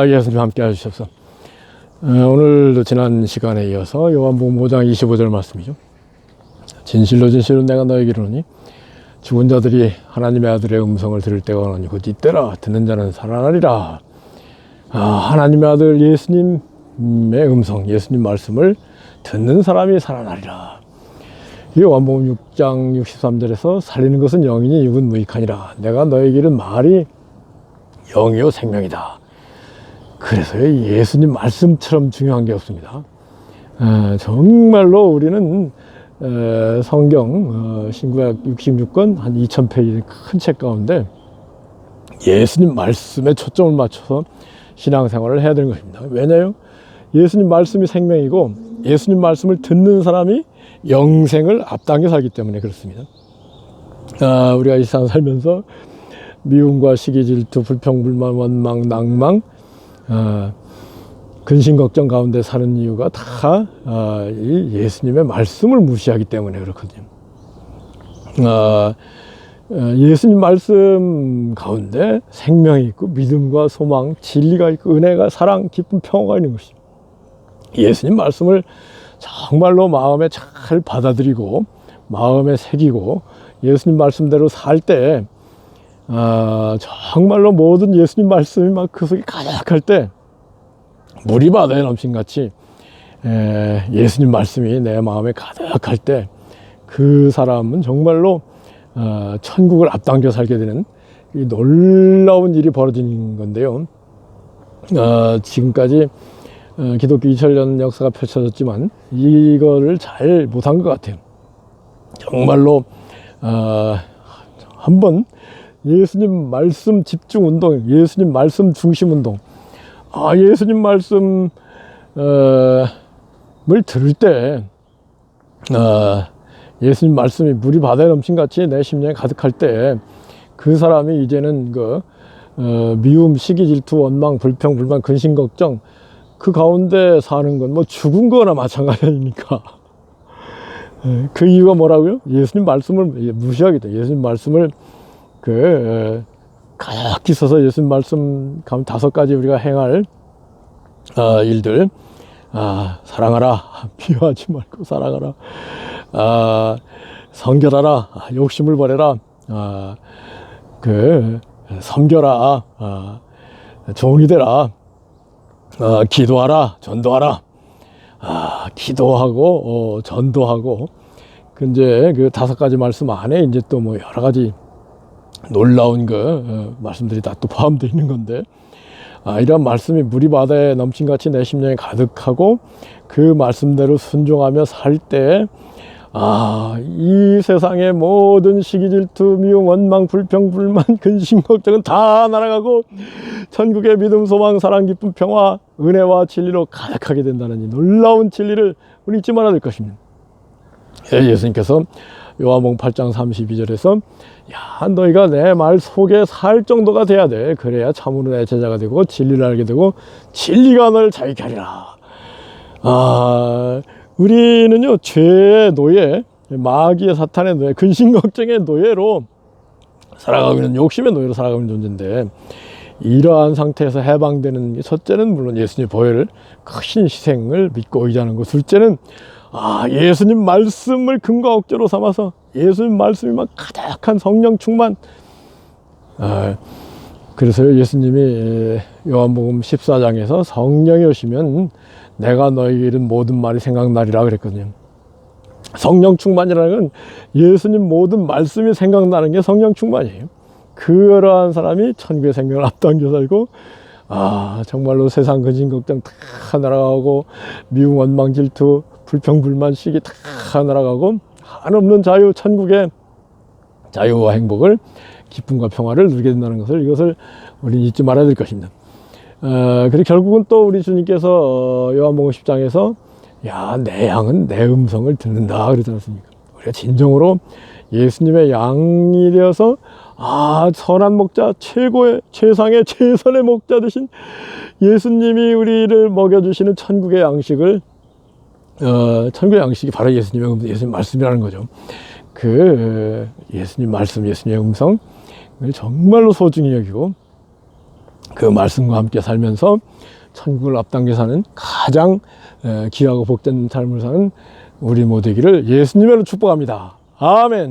아, 예수님 함께 하시옵소서. 어, 오늘도 지난 시간에 이어서 요한복음 5장 25절 말씀이죠. 진실로 진실로 내가 너에게 이르노니 죽은 자들이 하나님의 아들의 음성을 들을 때가 오노니 곧 이때라 듣는 자는 살아나리라. 아, 하나님의 아들 예수님의 음성, 예수님 말씀을 듣는 사람이 살아나리라. 이 요한복음 6장 63절에서 살리는 것은 영이니 육은 무익하니라. 내가 너에게 이른 말이 영이요 생명이다. 그래서 예수님 말씀처럼 중요한 게 없습니다. 어, 정말로 우리는 어, 성경 어, 신구약 66권 한 2,000페이지 큰 책 가운데 예수님 말씀에 초점을 맞춰서 신앙생활을 해야 되는 것입니다. 왜냐요? 예수님 말씀이 생명이고 예수님 말씀을 듣는 사람이 영생을 앞당겨 살기 때문에 그렇습니다. 아, 우리가 이 세상 살면서 미움과 시기, 질투, 불평, 불만, 원망, 낭망, 아, 근심 걱정 가운데 사는 이유가 다 아, 이 예수님의 말씀을 무시하기 때문에 그렇거든요. 아, 아, 예수님 말씀 가운데 생명이 있고 믿음과 소망, 진리가 있고 은혜가 사랑, 기쁨, 평화가 있는 것입니다. 예수님 말씀을 정말로 마음에 잘 받아들이고 마음에 새기고 예수님 말씀대로 살 때 아, 정말로 모든 예수님 말씀이 막 그 속에 가득할 때 물이 바다에 넘친 같이 에, 예수님 말씀이 내 마음에 가득할 때 그 사람은 정말로 어, 천국을 앞당겨 살게 되는 이 놀라운 일이 벌어지는 건데요. 어, 지금까지 어, 기독교 2000년 역사가 펼쳐졌지만 이거를 잘 못한 것 같아요. 정말로 어, 한번 예수님 말씀 집중 운동, 예수님 말씀 중심 운동. 아, 예수님 말씀을 들을 때, 어, 예수님 말씀이 물이 바다에 넘친 같이 내 심령에 가득할 때, 그 사람이 이제는 그, 어, 미움, 시기, 질투, 원망, 불평, 불만, 근심, 걱정, 그 가운데 사는 건 뭐 죽은 거나 마찬가지 아닙니까? 예, 그 이유가 뭐라고요? 예수님 말씀을 무시하겠다. 예수님 말씀을 그 가득히 써서 예수님 말씀 가면 다섯 가지 우리가 행할 어, 일들. 아, 사랑하라. 비하하지 말고 사랑하라. 아, 성결하라. 아, 욕심을 버려라. 아, 그 섬겨라. 아, 종이 되라. 아, 기도하라. 전도하라. 아, 기도하고 어, 전도하고. 그 이제 그 다섯 가지 말씀 안에 이제 또 뭐 여러 가지 놀라운 그 어, 말씀들이 다 또 포함되어 있는 건데 아, 이런 말씀이 물이 바다에 넘친 같이 내 심령에 가득하고 그 말씀대로 순종하며 살 때 아, 이 세상의 모든 시기 질투, 미움, 원망, 불평, 불만, 근심, 걱정은 다 날아가고 천국의 믿음, 소망, 사랑, 기쁨, 평화, 은혜와 진리로 가득하게 된다는 이 놀라운 진리를 우리 잊지 말아야 될 것입니다. 예, 예수님께서 요한복음 8장 32절에서 야 너희가 내 말 속에 살 정도가 돼야 돼. 그래야 참으로 내 제자가 되고 진리를 알게 되고 진리가 너를 자유케 하리라. 아 우리는요 죄의 노예 마귀의 사탄의 노예 근심 걱정의 노예로 살아가고 있는 욕심의 노예로 살아가고 있는 존재인데 이러한 상태에서 해방되는 첫째는 물론 예수님 보혈을 크신 희생을 믿고 의지하는 것 둘째는 아, 예수님 말씀을 근거 억제로 삼아서 예수님 말씀이 막 가득한 성령 충만. 아, 그래서 예수님이 요한복음 14장에서 성령이 오시면 내가 너에게 이른 모든 말이 생각나리라 그랬거든요. 성령 충만이라는 건 예수님 모든 말씀이 생각나는 게 성령 충만이에요. 그러한 사람이 천국의 생명을 앞당겨 살고 아 정말로 세상 근심 걱정 다 날아가고 미움 원망 질투 불평 불만 시기 다 날아가고 한없는 자유 천국의 자유와 행복을 기쁨과 평화를 누리게 된다는 것을 이것을 우리는 잊지 말아야 될 것입니다. 어, 그리고 결국은 또 우리 주님께서 어, 요한복음 10장에서 야 내 양은 내 음성을 듣는다 그러지 않습니까? 우리가 진정으로 예수님의 양이 되어서 아 선한 목자 최고의 최상의 최선의 목자 되신 예수님이 우리를 먹여주시는 천국의 양식을 어, 천국의 양식이 바로 예수님의 음, 예수님 말씀이라는 거죠. 그 예수님 말씀, 예수님의 음성을 정말로 소중히 여기고 그 말씀과 함께 살면서 천국을 앞당겨 사는 가장 에, 귀하고 복된 삶을 사는 우리 모두기를 예수님으로 축복합니다. 아멘.